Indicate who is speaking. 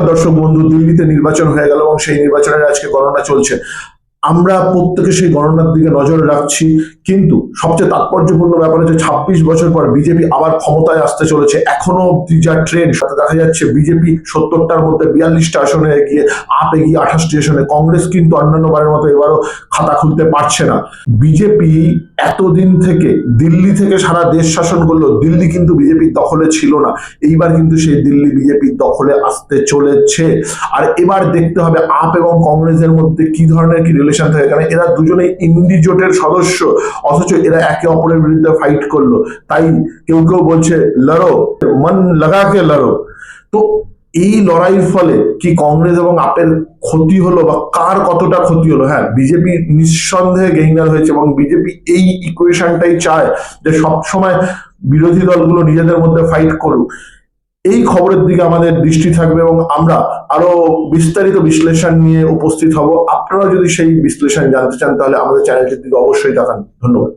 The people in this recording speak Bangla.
Speaker 1: দর্শক বন্ধু দিল্লিতে নির্বাচন হয়ে গেল এবং সেই নির্বাচনের আজকে গণনা চলছে। আমরা প্রত্যেকে সেই গণনার দিকে নজর রাখছি। কিন্তু সবচেয়ে তাৎপর্যপূর্ণ ব্যাপার হচ্ছে ছাব্বিশ বছর পর বিজেপি আবার ক্ষমতায় আসতে চলেছে। এখনও অব্দি যা ট্রেন্ড সাথে দেখা যাচ্ছে বিজেপি সত্তরটার মধ্যে বিয়াল্লিশটা আসনে এগিয়ে আপ এগিয়ে আঠাশটি আসনে। কংগ্রেস কিন্তু অন্যান্য বারের মতো এবারও খাতা খুলতে পারছে না। বিজেপি এতদিন থেকে দিল্লি থেকে সারা দেশ শাসন করল, দিল্লি কিন্তু বিজেপির দখলে ছিল না। এইবার কিন্তু সেই দিল্লি বিজেপির দখলে আসতে চলেছে। আর এবার দেখতে হবে আপ এবং কংগ্রেসের মধ্যে কি ধরনের কি রিলেশন থাকে। কারণ এরা দুজনেই ইন্ডি জোটের সদস্য, অথচ এরা একে অপরের বিরুদ্ধে ফাইট করল। তাই কেউ কেউ বলছে, লড়ো, মন লাগাকে লড়ো। তো এই লড়াইয়ের ফলে কি কংগ্রেস এবং আপের ক্ষতি হলো বা কার কতটা ক্ষতি হলো? হ্যাঁ বিজেপি নিঃসন্দেহে গেইনার হয়েছে এবং বিজেপি এই ইকুয়েশনটাই চায় যে সবসময় বিরোধী দলগুলো নিজেদের মধ্যে ফাইট করুক। এই খবরের দিকে আমাদের দৃষ্টি থাকবে এবং আমরা আরও বিস্তারিত বিশ্লেষণ নিয়ে উপস্থিত হব। আপনারা যদি সেই বিশ্লেষণ জানতে চান, তাহলে আমাদের চ্যানেলটির দিকে অবশ্যই দেখান ধন্যবাদ।